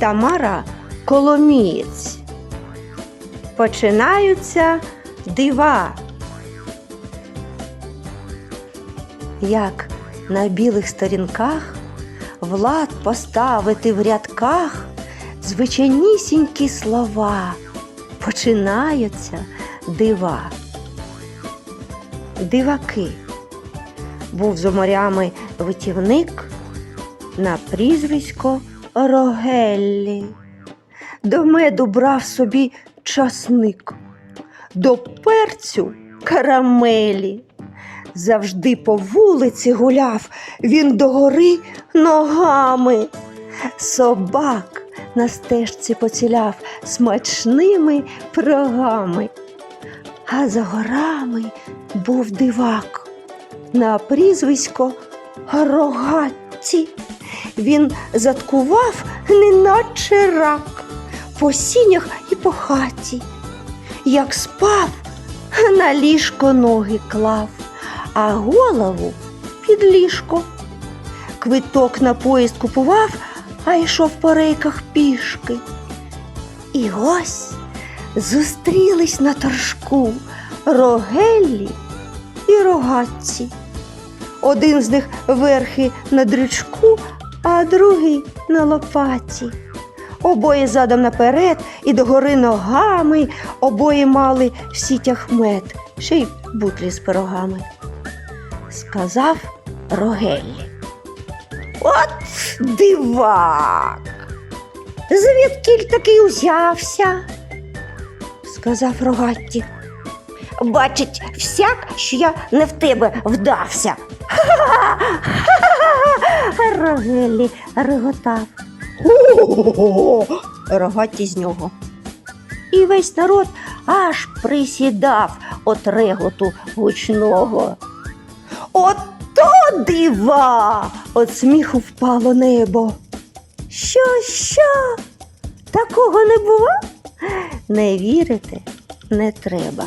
Тамара Коломієць. Починаються дива. Як на білих сторінках влад поставити в рядках звичайнісінькі слова. Починаються дива. Диваки. Був за морями витівник на прізвисько Рогеллі. До меду брав собі часник, до перцю карамелі. Завжди по вулиці гуляв він догори ногами. Собак на стежці поціляв смачними прогами. А за горами був дивак на прізвисько Рогатті. Він заткував, неначе рак, по сінях і по хаті. Як спав, на ліжко ноги клав, а голову під ліжко. Квиток на поїзд купував, а йшов по рейках пішки. І ось зустрілись на торжку рогеллі і рогатці. Один з них верхи на дрючку, а другий на лопаті. Обоє задом наперед і догори ногами, обоє мали в сітях мед, ще й бутлі з пирогами. Сказав Рогеллі. От дивак. Звідкіль таки узявся? сказав Рогатті. Бачить всяк, що я не в тебе вдався. Рогелі реготав. О-о-о! Рогатті з нього. І весь народ аж присідав от реготу гучного. Ото дива! От сміху впало небо. Що, що? Такого не було? Не вірите не треба.